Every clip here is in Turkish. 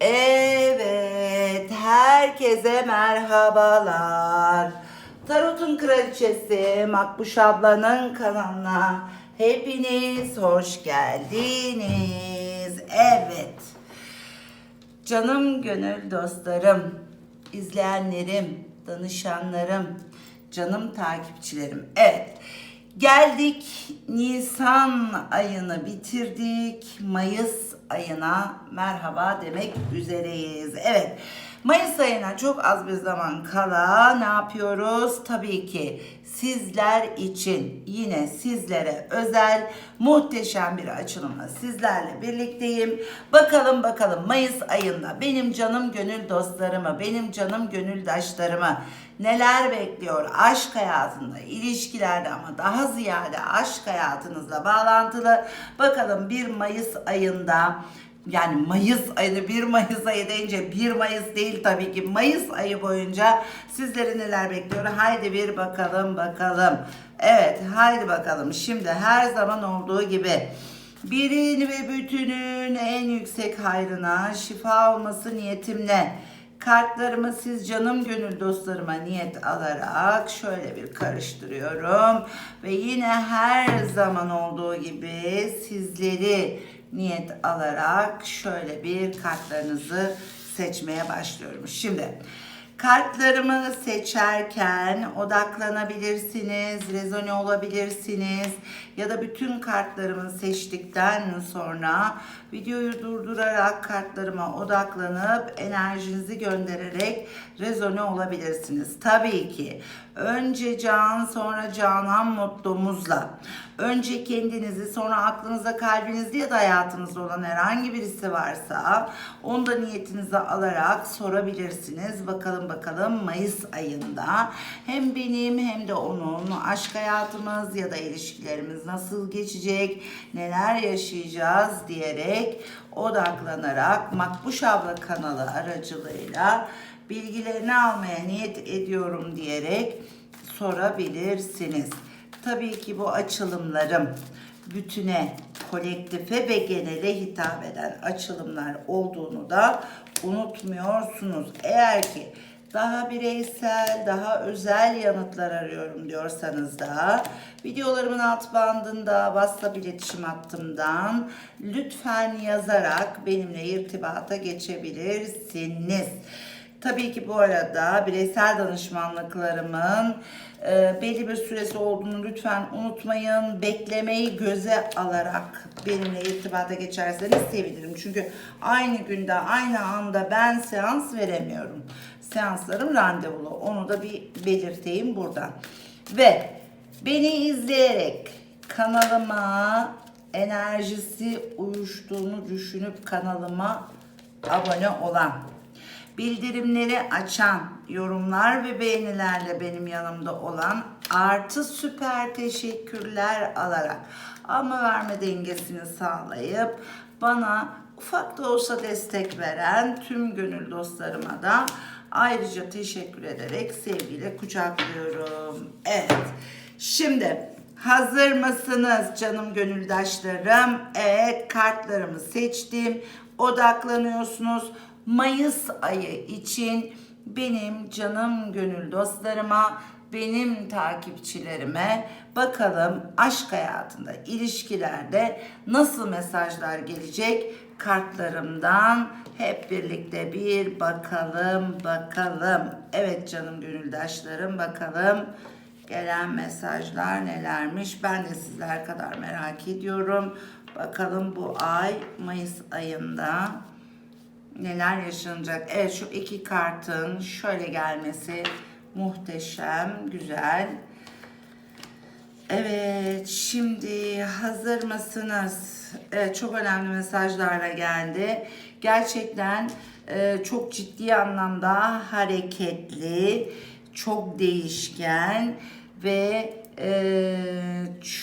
Evet, herkese merhabalar. Tarot'un kraliçesi Makbuş ablanın kanalına hepiniz hoş geldiniz. Evet. Canım gönül dostlarım, izleyenlerim, danışanlarım, canım takipçilerim. Evet. Geldik Nisan ayını bitirdik. Mayıs ayına merhaba demek üzereyiz. Evet. Mayıs ayına çok az bir zaman kala ne yapıyoruz? Tabii ki sizler için yine sizlere özel muhteşem bir açılımla sizlerle birlikteyim. Bakalım bakalım Mayıs ayında benim canım gönül dostlarımı, benim canım gönüldaşlarımı neler bekliyor aşk hayatında, ilişkilerde ama daha ziyade aşk hayatınızla bağlantılı. Bakalım 1 Mayıs ayında yani Mayıs ayını 1 Mayıs ayı deyince 1 Mayıs değil tabii ki Mayıs ayı boyunca sizleri neler bekliyor? Haydi bir bakalım bakalım. Evet haydi bakalım şimdi her zaman olduğu gibi birin ve bütünün en yüksek hayrına şifa olması niyetimle kartlarımı siz canım gönül dostlarıma niyet alarak şöyle bir karıştırıyorum ve yine her zaman olduğu gibi sizleri niyet alarak şöyle bir kartlarınızı seçmeye başlıyorum. Şimdi kartlarımı seçerken odaklanabilirsiniz, rezone olabilirsiniz ya da bütün kartlarımı seçtikten sonra videoyu durdurarak kartlarıma odaklanıp enerjinizi göndererek rezone olabilirsiniz. Tabii ki önce can sonra canan mottomuzla önce kendinizi sonra aklınızda kalbinizde ya da hayatınızda olan herhangi birisi varsa onu da niyetinize alarak sorabilirsiniz. Bakalım bakalım Mayıs ayında hem benim hem de onun aşk hayatımız ya da ilişkilerimiz nasıl geçecek, neler yaşayacağız diyerek odaklanarak Makbuş Abla kanalı aracılığıyla bilgilerini almaya niyet ediyorum diyerek sorabilirsiniz. Tabii ki bu açılımlarım bütüne, kolektife ve genele hitap eden açılımlar olduğunu da unutmuyorsunuz. Eğer ki daha bireysel, daha özel yanıtlar arıyorum diyorsanız da videolarımın alt bandında WhatsApp iletişim hattımdan lütfen yazarak benimle irtibata geçebilirsiniz. Tabii ki bu arada bireysel danışmanlıklarımın e, belli bir süresi olduğunu lütfen unutmayın. Beklemeyi göze alarak benimle irtibata geçerseniz sevinirim. Çünkü aynı günde aynı anda ben seans veremiyorum. Seanslarım randevulu. Onu da bir belirteyim burada. Ve beni izleyerek kanalıma enerjisi uyuştuğunu düşünüp kanalıma abone olan bildirimleri açan, yorumlar ve beğenilerle benim yanımda olan artı süper teşekkürler alarak alma verme dengesini sağlayıp bana ufak da olsa destek veren tüm gönül dostlarıma da ayrıca teşekkür ederek sevgiyle kucaklıyorum. Evet. Şimdi hazır mısınız canım gönüldaşlarım? Evet kartlarımı seçtim. Odaklanıyorsunuz. Mayıs ayı için benim canım gönül dostlarıma, benim takipçilerime bakalım aşk hayatında, ilişkilerde nasıl mesajlar gelecek kartlarımdan hep birlikte bir bakalım bakalım. Evet canım gönüldaşlarım bakalım gelen mesajlar nelermiş. Ben de sizler kadar merak ediyorum. Bakalım bu ay Mayıs ayında neler yaşanacak. Evet şu iki kartın şöyle gelmesi muhteşem, güzel. Evet, şimdi hazır mısınız? Evet, çok önemli mesajlarla geldi. Gerçekten e, çok ciddi anlamda hareketli, çok değişken ve e,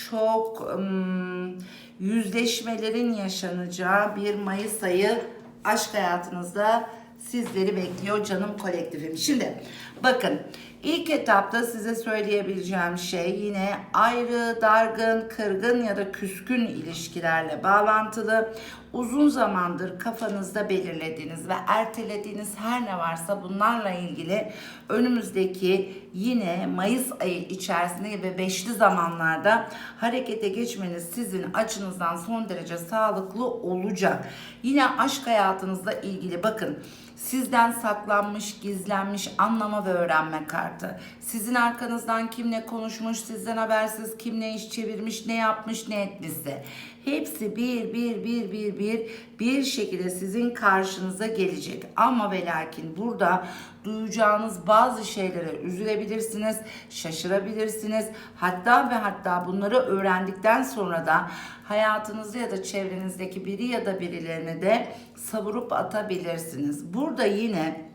çok ım, yüzleşmelerin yaşanacağı bir Mayıs ayı aşk hayatınızda sizleri bekliyor canım kolektifim. Şimdi bakın İlk etapta size söyleyebileceğim şey yine ayrı, dargın, kırgın ya da küskün ilişkilerle bağlantılı. Uzun zamandır kafanızda belirlediğiniz ve ertelediğiniz her ne varsa bunlarla ilgili önümüzdeki yine Mayıs ayı içerisinde ve beşli zamanlarda harekete geçmeniz sizin açınızdan son derece sağlıklı olacak. Yine aşk hayatınızla ilgili bakın sizden saklanmış, gizlenmiş anlama ve öğrenme kartı. Sizin arkanızdan kimle konuşmuş, sizden habersiz kim ne iş çevirmiş, ne yapmış, ne etmişse. Hepsi bir bir bir bir bir bir şekilde sizin karşınıza gelecek. Ama ve lakin burada duyacağınız bazı şeylere üzülebilirsiniz, şaşırabilirsiniz. Hatta ve hatta bunları öğrendikten sonra da hayatınızda ya da çevrenizdeki biri ya da birilerini de savurup atabilirsiniz. Burada yine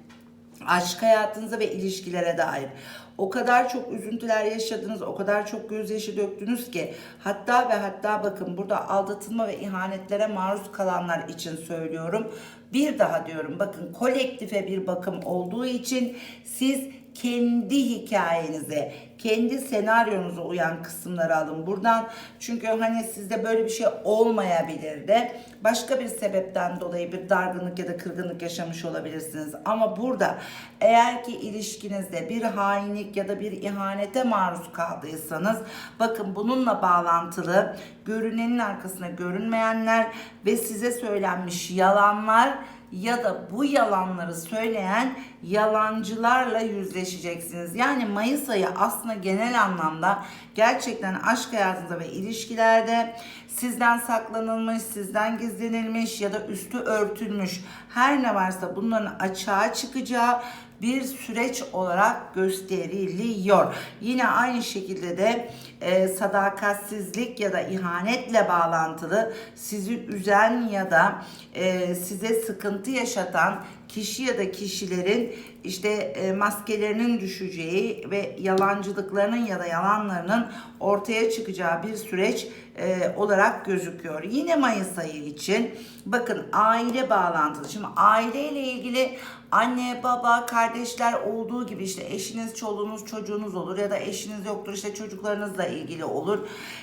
aşk hayatınıza ve ilişkilere dair o kadar çok üzüntüler yaşadınız, o kadar çok gözyaşı döktünüz ki hatta ve hatta bakın burada aldatılma ve ihanetlere maruz kalanlar için söylüyorum. Bir daha diyorum bakın kolektife bir bakım olduğu için siz kendi hikayenize, kendi senaryonuza uyan kısımları alın buradan. Çünkü hani sizde böyle bir şey olmayabilir de başka bir sebepten dolayı bir dargınlık ya da kırgınlık yaşamış olabilirsiniz. Ama burada eğer ki ilişkinizde bir hainlik ya da bir ihanete maruz kaldıysanız bakın bununla bağlantılı görünenin arkasında görünmeyenler ve size söylenmiş yalanlar ya da bu yalanları söyleyen yalancılarla yüzleşeceksiniz. Yani Mayıs ayı aslında genel anlamda gerçekten aşk hayatında ve ilişkilerde sizden saklanılmış, sizden gizlenilmiş ya da üstü örtülmüş her ne varsa bunların açığa çıkacağı bir süreç olarak gösteriliyor. Yine aynı şekilde de e, sadakatsizlik ya da ihanetle bağlantılı sizi üzen ya da e, size sıkıntı yaşatan kişi ya da kişilerin işte e, maskelerinin düşeceği ve yalancılıklarının ya da yalanlarının ortaya çıkacağı bir süreç e, olarak gözüküyor. Yine Mayıs ayı için bakın aile bağlantılı. Şimdi aileyle ilgili anne, baba, kardeşler olduğu gibi işte eşiniz, çoluğunuz, çocuğunuz olur ya da eşiniz yoktur işte çocuklarınızla ilgili olur.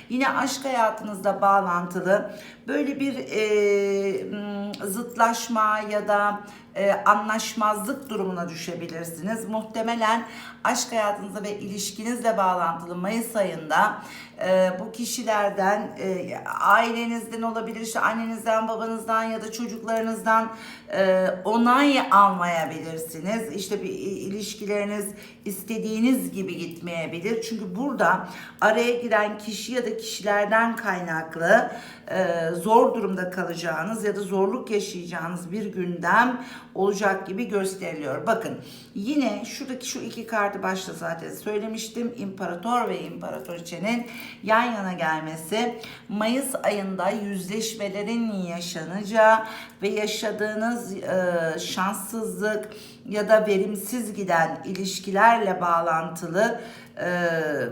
Yine aşk hayatınızda bağlantılı böyle bir e, zıtlaşma ya da e, anlaşmazlık durumuna düşebilirsiniz. Muhtemelen aşk hayatınızda ve ilişkinizle bağlantılı Mayıs ayında e, bu kişilerden e, ailenizden olabilir, işte annenizden, babanızdan ya da çocuklarınızdan e, onay almayabilirsiniz. İşte bir ilişkileriniz istediğiniz gibi gitmeyebilir. Çünkü burada araya giren kişi ya da kişilerden kaynaklı e, zor durumda kalacağınız ya da zorluk yaşayacağınız bir gündem olacak gibi gösteriliyor. Bakın yine şuradaki şu iki kartı başta zaten söylemiştim. İmparator ve İmparatoriçenin yan yana gelmesi Mayıs ayında yüzleşmelerin yaşanacağı ve yaşadığınız e, şanssızlık ya da verimsiz giden ilişkilerle bağlantılı e,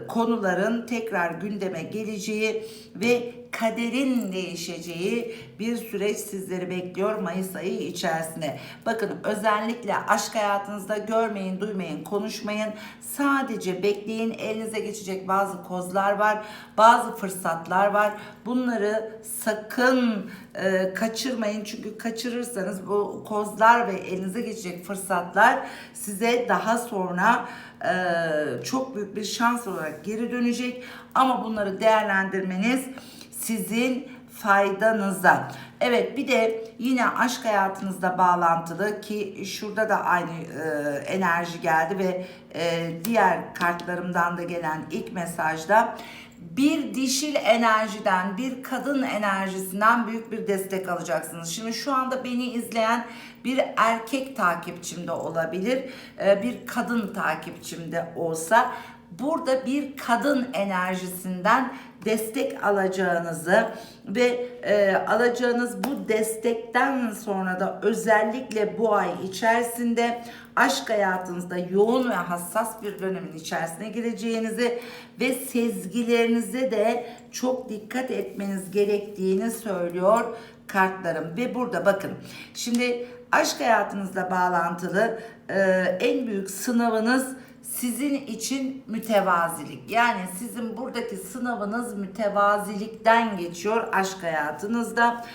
konuların tekrar gündeme geleceği ve kaderin değişeceği bir süreç sizleri bekliyor Mayıs ayı içerisinde. Bakın özellikle aşk hayatınızda görmeyin, duymayın, konuşmayın. Sadece bekleyin. Elinize geçecek bazı kozlar var, bazı fırsatlar var. Bunları sakın e, kaçırmayın. Çünkü kaçırırsanız bu kozlar ve elinize geçecek fırsatlar size daha sonra e, çok büyük bir şans olarak geri dönecek. Ama bunları değerlendirmeniz sizin faydanıza. Evet bir de yine aşk hayatınızda bağlantılı ki şurada da aynı e, enerji geldi ve e, diğer kartlarımdan da gelen ilk mesajda bir dişil enerjiden, bir kadın enerjisinden büyük bir destek alacaksınız. Şimdi şu anda beni izleyen bir erkek takipçim de olabilir, e, bir kadın takipçim de olsa burada bir kadın enerjisinden destek alacağınızı ve e, alacağınız bu destekten sonra da özellikle bu ay içerisinde aşk hayatınızda yoğun ve hassas bir dönemin içerisine gireceğinizi ve sezgilerinize de çok dikkat etmeniz gerektiğini söylüyor kartlarım. Ve burada bakın şimdi aşk hayatınızla bağlantılı e, en büyük sınavınız sizin için mütevazilik. Yani sizin buradaki sınavınız mütevazilikten geçiyor aşk hayatınızda.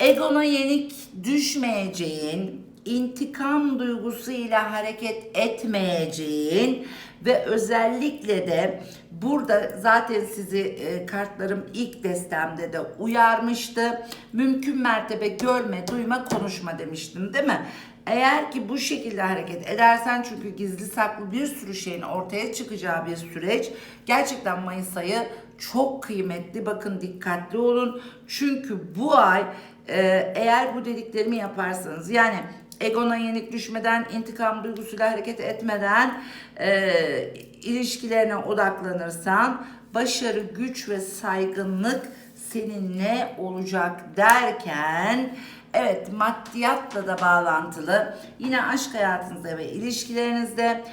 Egona yenik düşmeyeceğin, intikam duygusuyla hareket etmeyeceğin ve özellikle de burada zaten sizi e, kartlarım ilk destemde de uyarmıştı. Mümkün mertebe görme, duyma, konuşma demiştim değil mi? Eğer ki bu şekilde hareket edersen çünkü gizli saklı bir sürü şeyin ortaya çıkacağı bir süreç gerçekten Mayıs ayı çok kıymetli. Bakın dikkatli olun. Çünkü bu ay e, eğer bu dediklerimi yaparsanız yani egona yenik düşmeden, intikam duygusuyla hareket etmeden e, ilişkilerine odaklanırsan başarı, güç ve saygınlık seninle olacak derken Evet maddiyatla da bağlantılı. Yine aşk hayatınızda ve ilişkilerinizde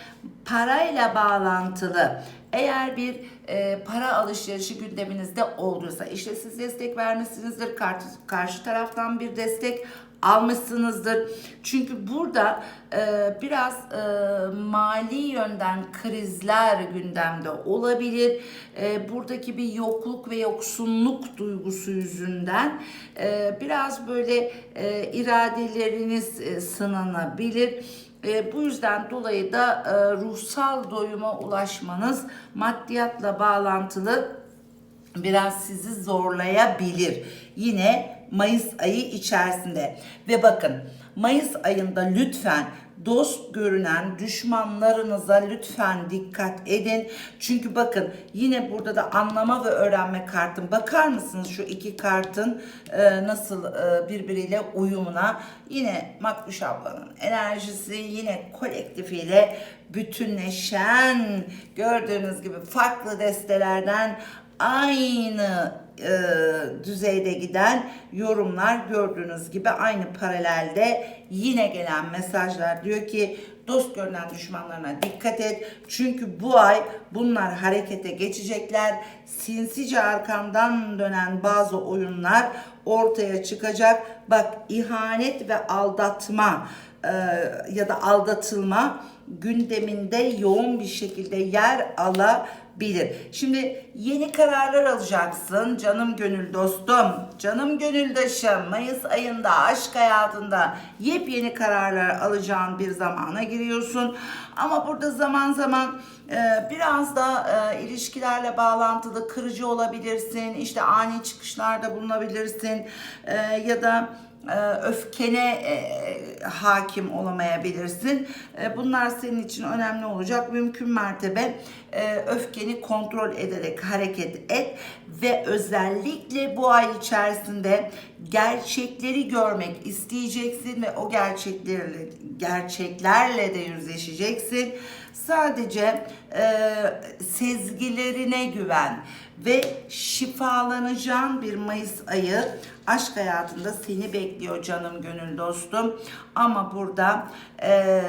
parayla bağlantılı. Eğer bir e, para alışverişi gündeminizde olduysa işte siz destek vermişsinizdir. Karşı, karşı taraftan bir destek almışsınızdır. Çünkü burada e, biraz e, mali yönden krizler gündemde olabilir. E, buradaki bir yokluk ve yoksunluk duygusu yüzünden e, biraz böyle e, iradeleriniz e, sınanabilir. E, bu yüzden dolayı da e, ruhsal doyuma ulaşmanız maddiyatla bağlantılı biraz sizi zorlayabilir. Yine Mayıs ayı içerisinde. Ve bakın Mayıs ayında lütfen dost görünen düşmanlarınıza lütfen dikkat edin. Çünkü bakın yine burada da anlama ve öğrenme kartın. Bakar mısınız şu iki kartın e, nasıl e, birbiriyle uyumuna? Yine Makbuş ablanın enerjisi yine kolektifiyle bütünleşen gördüğünüz gibi farklı destelerden aynı e, düzeyde giden yorumlar gördüğünüz gibi aynı paralelde yine gelen mesajlar diyor ki dost görünen düşmanlarına dikkat et. Çünkü bu ay bunlar harekete geçecekler. Sinsice arkamdan dönen bazı oyunlar ortaya çıkacak. Bak ihanet ve aldatma e, ya da aldatılma gündeminde yoğun bir şekilde yer alabilir. Şimdi yeni kararlar alacaksın canım gönül dostum, canım gönüldaşım. Mayıs ayında aşk hayatında yepyeni kararlar alacağın bir zamana giriyorsun. Ama burada zaman zaman e, biraz da e, ilişkilerle bağlantılı kırıcı olabilirsin. İşte ani çıkışlarda bulunabilirsin e, ya da öfkene e, hakim olamayabilirsin. E, bunlar senin için önemli olacak. Mümkün mertebe e, öfkeni kontrol ederek hareket et ve özellikle bu ay içerisinde gerçekleri görmek isteyeceksin ve o gerçeklerle gerçeklerle de yüzleşeceksin. Sadece e, sezgilerine güven ve şifalanacağın bir Mayıs ayı aşk hayatında seni bekliyor canım gönül dostum. Ama burada e,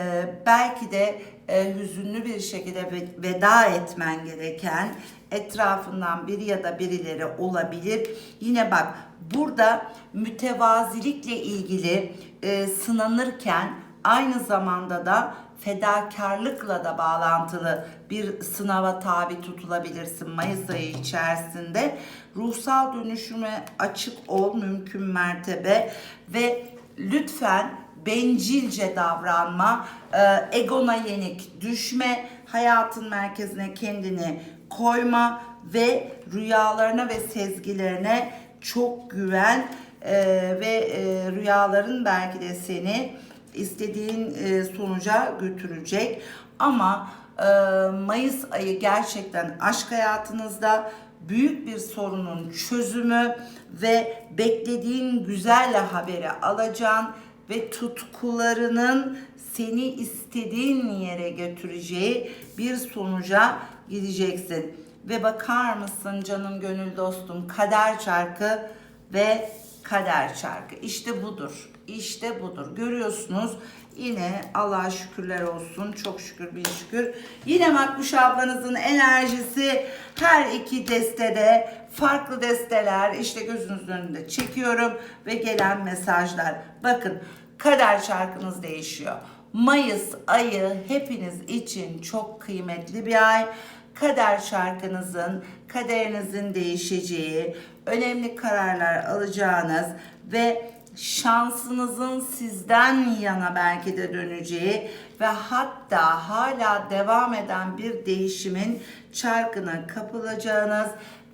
belki de e, hüzünlü bir şekilde veda etmen gereken etrafından biri ya da birileri olabilir. Yine bak burada mütevazilikle ilgili e, sınanırken aynı zamanda da fedakarlıkla da bağlantılı bir sınava tabi tutulabilirsin Mayıs ayı içerisinde. Ruhsal dönüşüme açık ol mümkün mertebe ve lütfen bencilce davranma, e, egona yenik düşme, hayatın merkezine kendini koyma ve rüyalarına ve sezgilerine çok güven e, ve e, rüyaların belki de seni istediğin e, sonuca götürecek. Ama e, Mayıs ayı gerçekten aşk hayatınızda büyük bir sorunun çözümü ve beklediğin güzel haberi alacağın ve tutkularının seni istediğin yere götüreceği bir sonuca gideceksin. Ve bakar mısın canım gönül dostum kader çarkı ve kader çarkı. İşte budur. İşte budur. Görüyorsunuz yine Allah'a şükürler olsun. Çok şükür bin şükür. Yine Makbuş ablanızın enerjisi her iki destede farklı desteler işte gözünüzün önünde çekiyorum ve gelen mesajlar. Bakın kader şarkınız değişiyor. Mayıs ayı hepiniz için çok kıymetli bir ay. Kader şarkınızın, kaderinizin değişeceği, önemli kararlar alacağınız ve şansınızın sizden yana belki de döneceği ve hatta hala devam eden bir değişimin çarkına kapılacağınız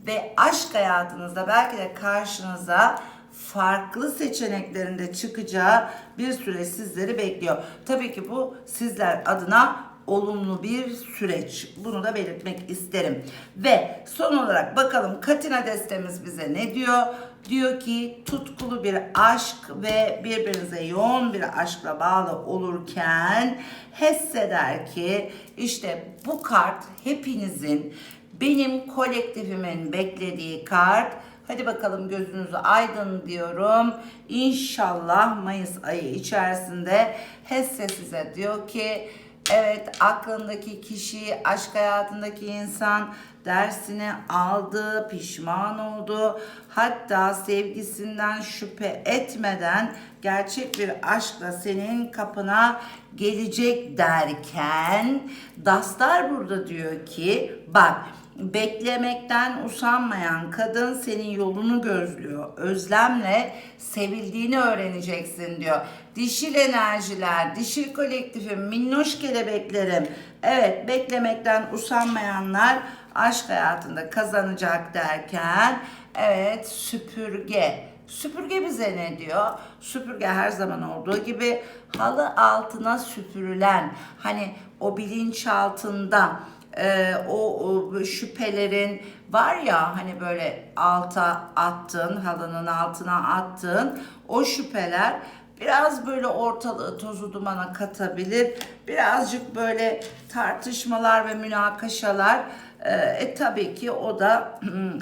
ve aşk hayatınızda belki de karşınıza farklı seçeneklerinde çıkacağı bir süreç sizleri bekliyor. Tabii ki bu sizler adına olumlu bir süreç. Bunu da belirtmek isterim. Ve son olarak bakalım Katina destemiz bize ne diyor? Diyor ki tutkulu bir aşk ve birbirinize yoğun bir aşkla bağlı olurken hisseder ki işte bu kart hepinizin benim kolektifimin beklediği kart. Hadi bakalım gözünüzü aydın diyorum. İnşallah Mayıs ayı içerisinde Hesse size diyor ki evet aklındaki kişi, aşk hayatındaki insan dersini aldı, pişman oldu. Hatta sevgisinden şüphe etmeden gerçek bir aşkla senin kapına gelecek derken Dastar burada diyor ki bak beklemekten usanmayan kadın senin yolunu gözlüyor. Özlemle sevildiğini öğreneceksin diyor. Dişil enerjiler, dişil kolektifim, minnoş kelebeklerim. Evet beklemekten usanmayanlar aşk hayatında kazanacak derken evet süpürge. Süpürge bize ne diyor? Süpürge her zaman olduğu gibi halı altına süpürülen hani o bilinç altında e, o, o şüphelerin var ya hani böyle alta attığın halının altına attığın o şüpheler biraz böyle ortalığı tozu dumana katabilir. Birazcık böyle tartışmalar ve münakaşalar e, e tabii ki o da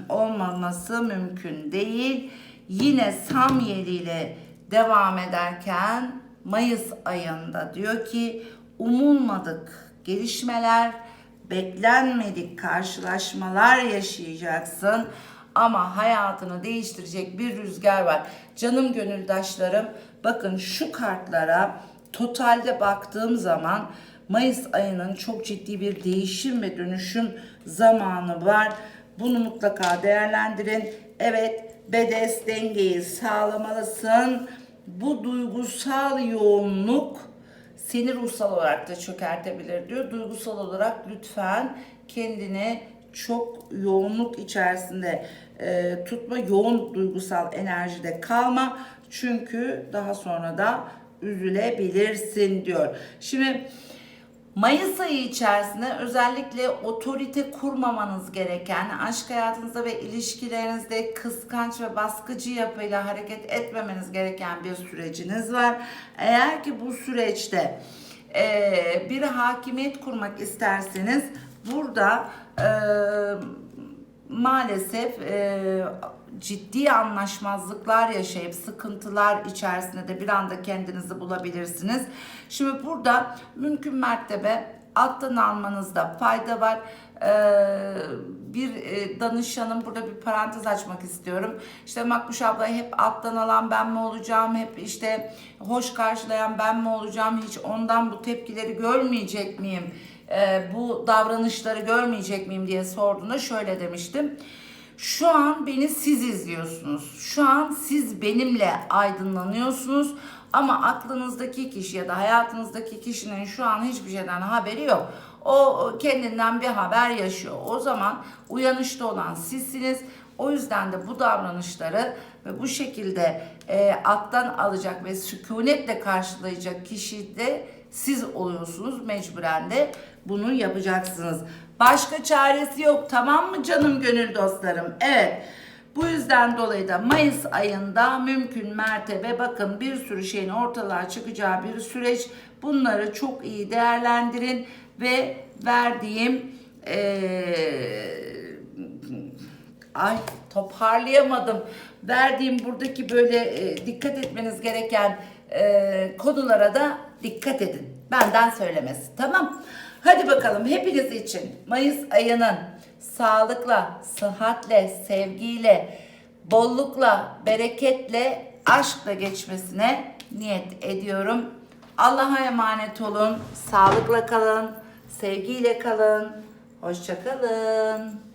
olmaması mümkün değil. Yine Samyeli devam ederken Mayıs ayında diyor ki umulmadık gelişmeler, beklenmedik karşılaşmalar yaşayacaksın ama hayatını değiştirecek bir rüzgar var. Canım gönüldaşlarım bakın şu kartlara totalde baktığım zaman Mayıs ayının çok ciddi bir değişim ve dönüşüm zamanı var. Bunu mutlaka değerlendirin. Evet, bedes dengeyi sağlamalısın. Bu duygusal yoğunluk seni ruhsal olarak da çökertebilir diyor. Duygusal olarak lütfen kendini çok yoğunluk içerisinde e, tutma, yoğun duygusal enerjide kalma. Çünkü daha sonra da üzülebilirsin diyor. Şimdi Mayıs ayı içerisinde özellikle otorite kurmamanız gereken, aşk hayatınızda ve ilişkilerinizde kıskanç ve baskıcı yapıyla hareket etmemeniz gereken bir süreciniz var. Eğer ki bu süreçte e, bir hakimiyet kurmak isterseniz burada e, maalesef e, ciddi anlaşmazlıklar yaşayıp sıkıntılar içerisinde de bir anda kendinizi bulabilirsiniz. Şimdi burada mümkün mertebe alttan almanızda fayda var. Ee, bir e, danışanım burada bir parantez açmak istiyorum. İşte Makbuş abla hep alttan alan ben mi olacağım? Hep işte hoş karşılayan ben mi olacağım? Hiç ondan bu tepkileri görmeyecek miyim? Ee, bu davranışları görmeyecek miyim diye sorduğunda şöyle demiştim. Şu an beni siz izliyorsunuz. Şu an siz benimle aydınlanıyorsunuz. Ama aklınızdaki kişi ya da hayatınızdaki kişinin şu an hiçbir şeyden haberi yok. O kendinden bir haber yaşıyor. O zaman uyanışta olan sizsiniz. O yüzden de bu davranışları ve bu şekilde e, alttan alacak ve sükunetle karşılayacak kişi de siz oluyorsunuz mecburen de bunu yapacaksınız. Başka çaresi yok tamam mı canım gönül dostlarım? Evet. Bu yüzden dolayı da Mayıs ayında mümkün mertebe bakın bir sürü şeyin ortalığa çıkacağı bir süreç. Bunları çok iyi değerlendirin ve verdiğim ee, ay toparlayamadım. Verdiğim buradaki böyle e, dikkat etmeniz gereken e, konulara da dikkat edin. Benden söylemesi. Tamam. Hadi bakalım hepiniz için Mayıs ayının sağlıkla, sıhhatle, sevgiyle, bollukla, bereketle, aşkla geçmesine niyet ediyorum. Allah'a emanet olun. Sağlıkla kalın. Sevgiyle kalın. Hoşça kalın.